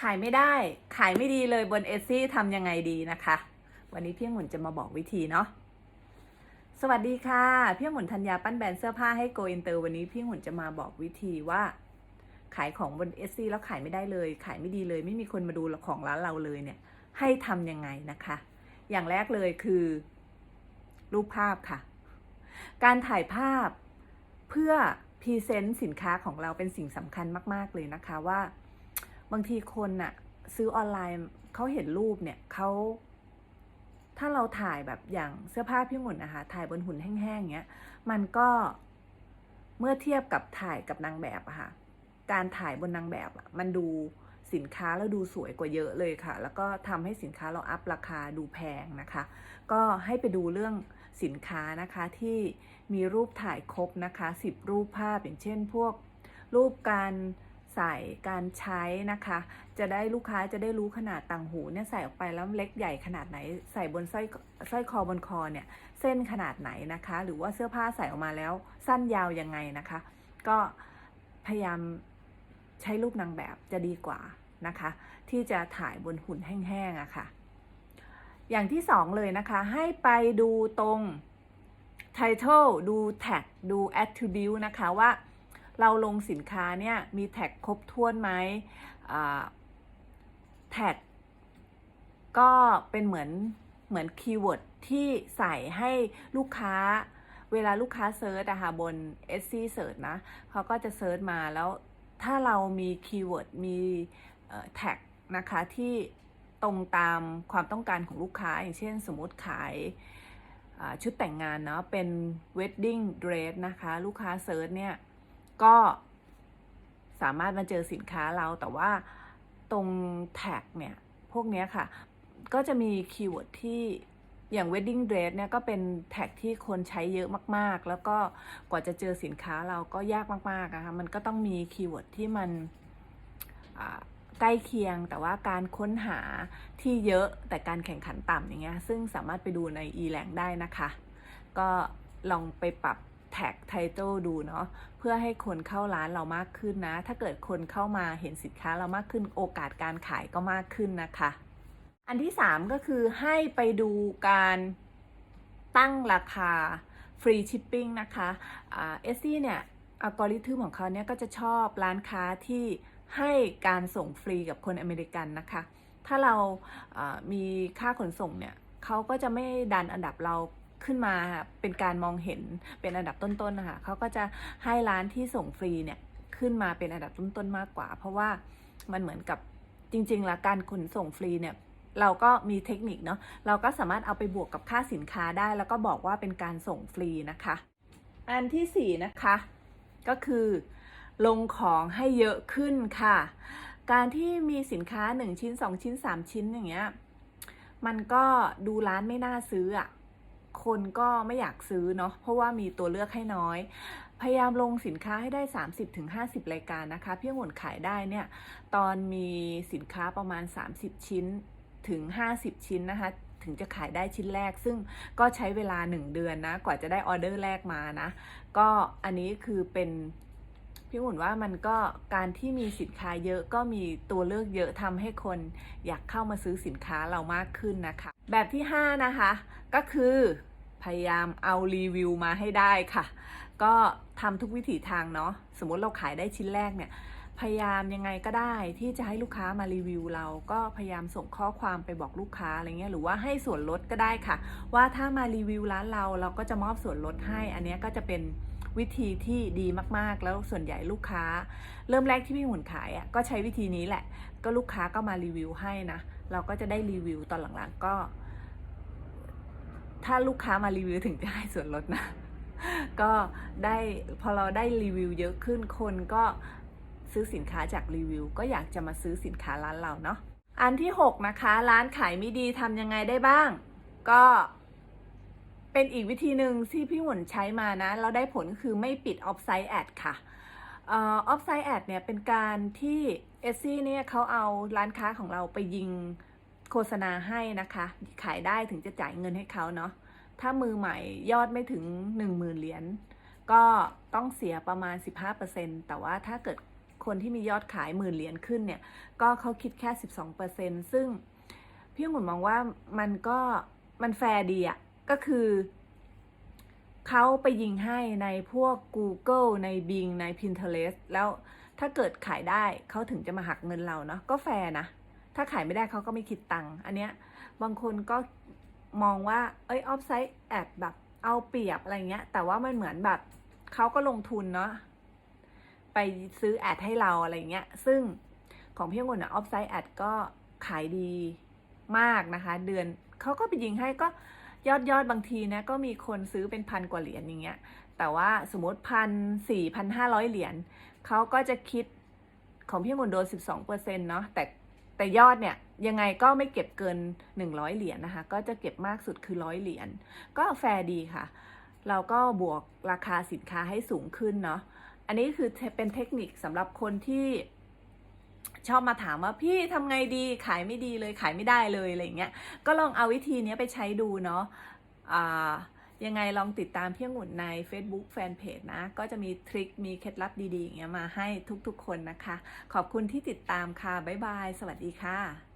ขายไม่ได้ ขายไม่ดีเลยบนเอซี่ทำยังไงดีนะคะ วันนี้พี่องุ่นจะมาบอกวิธีเนาะ สวัสดีค่ะ พี่องุ่นธัญญาปั้นแบรนด์เสื้อผ้าให้โกอินเตอร์วันนี้พี่องุ่นจะมาบอกวิธีว่า ขายของบนเอซี่แล้วขายไม่ได้เลย ขายไม่ดีเลย ไม่มีคนมาดูของร้านเราเลยเนี่ย ให้ทำยังไงนะคะ อย่างแรกเลยคือ รูปภาพค่ะ การถ่ายภาพเพื่อพรีเซนต์สินค้าของเราเป็นสิ่งสำคัญมาก ๆ เลยนะคะว่า บางทีคนน่ะ ซื้อออนไลน์เขาเห็นรูปเนี่ยเขาถ้าเราถ่ายแบบอย่างเสื้อผ้าพี่หมุนนะคะถ่ายบนหุ่นแห้งๆเงี้ยมันก็เมื่อเทียบกับถ่ายกับนางแบบอะค่ะ การถ่ายบนนางแบบอะมันดูสินค้าแล้วดูสวยกว่าเยอะเลยค่ะ แล้วก็ทำให้สินค้าเราอัพราคาดูแพงนะคะ ก็ให้ไปดูเรื่องสินค้านะคะที่มีรูปถ่ายครบนะคะ 10 รูปภาพอย่างเช่นพวกรูปการ ใส่การใช้นะคะ จะได้ลูกค้าจะได้รู้ขนาดต่างหูเนี่ยใส่ออกไปแล้วเล็กใหญ่ขนาดไหน ใส่บนสร้อยสร้อยคอบนคอเนี่ยเส้นขนาดไหนนะคะ หรือว่าเสื้อผ้าใส่ออกมาแล้วสั้นยาวยังไงนะคะ ก็พยายามใช้รูปนางแบบจะดีกว่านะคะ ที่จะถ่ายบนหุ่นแห้งๆอะค่ะ อย่างที่สองเลยนะคะ ให้ไปดูตรง Title ดู Tag ดู Attribute นะคะว่า เราลงสินค้าเนี่ยมีแท็กครบถ้วนไหมแท็กก็เป็นเหมือนเหมือนคีย์เวิร์ดที่ใส่ให้ลูกค้าเวลาลูกค้าเซิร์ชอะค่ะบน s c Search นะเขาก็จะเซิร์ชมาแล้วถ้าเรามีคีย์เวิร์ดมีแท็กนะคะที่ตรงตามความต้องการของลูกค้า อย่างเช่นสมมติขายชุดแต่งงานเนาะเป็น wedding dress นะคะ ลูกค้าเซิร์ชเนี่ย ก็สามารถมาเจอสินค้าเราแต่ว่าตรงแท็กเนี่ย พวกนี้ค่ะ ก็จะมีคีย์เวิร์ดที่อย่าง wedding dress เนี่ยก็เป็นแท็กที่คนใช้เยอะมากๆ แล้วก็กว่าจะเจอสินค้าเราก็ยากมากๆนะคะมันก็ต้องมีคีย์เวิร์ดที่มันใกล้เคียง แต่ว่าการค้นหาที่เยอะแต่การแข่งขันต่ำอย่างเงี้ยซึ่งสามารถไปดูใน e l a n ได้นะคะ ก็ลองไปปรับ แท็กไทเติลดูเนาะเพื่อให้คนเข้าร้านเรามากขึ้นนะ ถ้าเกิดคนเข้ามาเห็นสินค้าเรามากขึ้นโอกาสการขายก็มากขึ้นนะคะ อันที่ 3 ก็คือให้ไปดูการตั้งราคาฟรีชิปปิ้งนะคะเอสซี่เนี่ยอัลกอริทึมของเขาเนี่ยก็จะชอบร้านค้าที่ให้การส่งฟรีกับคนอเมริกันนะคะ ถ้าเรามีค่าขนส่งเนี่ยเขาก็จะไม่ดันอันดับเรา ขึ้นมาเป็นการมองเห็นเป็นอันดับต้นๆนะคะเขาก็จะให้ร้านที่ส่งฟรีเนี่ยขึ้นมาเป็นอันดับต้นๆมากกว่า เพราะว่ามันเหมือนกับจริงๆล้วการขนส่งฟรีเนี่ยเราก็มีเทคนิคเนาะเราก็สามารถเอาไปบวกกับค่าสินค้าได้ แล้วก็บอกว่าเป็นการส่งฟรีนะคะ อันที่4นะคะก็คือลงของให้เยอะขึ้นค่ะ การที่มีสินค้า 1 ชิ้น 2 ชิ้น 3 ชิ้นอย่างเงี้ยมันก็ดูร้านไม่น่าซื้ออะ คนก็ไม่อยากซื้อเนาะเพราะว่ามีตัวเลือกให้น้อย พยายามลงสินค้าให้ได้ 30-50 รายการนะคะเพี่งหวนขายได้เนี่ยตอนมีสินค้าประมาณ 30 ชิ้นถึง 50 ชิ้นนะคะถึงจะขายได้ชิ้นแรก ซึ่งก็ใช้เวลา 1 เดือนนะกว่าจะได้ออเดอร์แรกมานะ ก็อันนี้คือเป็น พี่หมุนว่ามันก็การที่มีสินค้าเยอะก็มีตัวเลือกเยอะทำให้คนอยากเข้ามาซื้อสินค้าเรามากขึ้นนะคะ แบบที่ 5 นะคะ ก็คือพยายามเอารีวิวมาให้ได้ค่ะ ก็ทำทุกวิถีทางเนาะสมมติเราขายได้ชิ้นแรกเนี่ย พยายามยังไงก็ได้ที่จะให้ลูกค้ามารีวิวเราก็พยายามส่งข้อความไปบอกลูกค้าอะไรเงี้ยหรือว่าให้ส่วนลดก็ได้ค่ะ ว่าถ้ามารีวิวร้านเราเราก็จะมอบส่วนลดให้ อันนี้ก็จะเป็นวิธีที่ดีมากๆ แล้วส่วนใหญ่ลูกค้า เริ่มแรกที่พี่หมุนขายอะก็ใช้วิธีนี้แหละ ก็ลูกค้าก็มารีวิวให้นะเราก็จะได้รีวิวตอนหลังๆก็ ถ้าลูกค้ามารีวิวถึงจะให้ส่วนลดนะก็ได้พอเราได้รีวิวเยอะขึ้นคนก็ ซื้อสินค้าจากรีวิว ก็อยากจะมาซื้อสินค้าร้านเราเนาะอันที่ 6 นะคะ ร้านขายไม่ดีทำยังไงได้บ้าง ก็เป็นอีกวิธีหนึ่งที่พี่หมุนใช้มานะ เราได้ผลคือไม่ปิดออฟไซต์แอดค่ะออฟไซต์แอดเนี่ยเป็นการที่เอซี่เนี่ยเขาเอาร้านค้าของเราไปยิงโฆษณาให้นะคะ ขายได้ถึงจะจ่ายเงินให้เขาเนาะถ้ามือใหม่ยอดไม่ถึง 10,000เหรียญก็ต้องเสียประมาณ 15%แต่ว่าถ้าเกิด คนที่มียอดขายหมื่นเหรียญขึ้นเนี่ย ก็เขาคิดแค่ 12%ซึ่งพี่องุ่นมองว่ามันก็มันแฟร์ดีอะก็คือเขาไปยิงให้ในพวก Google ใน Bing ใน Pinterest แล้วถ้าเกิดขายได้เขาถึงจะมาหักเงินเราเนาะก็แฟร์นะ ถ้าขายไม่ได้เขาก็ไม่คิดตังค์อันเนี้ยบางคนก็มองว่า เอ้ยออฟไซต์แอดแบบเอาเปรียบอะไรเงี้ย แต่ว่ามันเหมือนแบบเขาก็ลงทุนเนาะ ไปซื้อแอดให้เราอะไรเงี้ย ซึ่งของพี่องุ่นออฟไซต์แอดก็ขายดีมากนะคะ เดือนเขาก็ไปยิงให้ก็ยอดยอดบางทีนะก็มีคนซื้อเป็นพันกว่าเหรียญอย่างเงี้ย แต่ว่าสมมติพันสี่พันห้าร้อยเหรียญเขาก็จะคิดของพี่องุ่นโดนสิบสองเปอร์เซ็นต์เนาะแต่แต่ยอดเนี่ยยังไงก็ไม่เก็บเกิน 100 เหรียญนะคะ ก็จะเก็บมากสุดคือร้อยเหรียญก็แฟร์ดีค่ะ เราก็บวกราคาสินค้าให้สูงขึ้นเนาะ อันนี้คือเป็นเทคนิคสำหรับคนที่ชอบมาถามว่าพี่ทำไงดีขายไม่ดีเลยขายไม่ได้เลยอะไรเงี้ยก็ลองเอาวิธีนี้ไปใช้ดูเนาะยังไงลองติดตามพี่องุ่นใน Facebook Fanpage นะ ก็จะมีทริค มีเคล็ดลับดีๆอย่างเงี้ยมาให้ทุกๆคนนะคะ ขอบคุณที่ติดตามค่ะ บ๊ายบาย สวัสดีค่ะ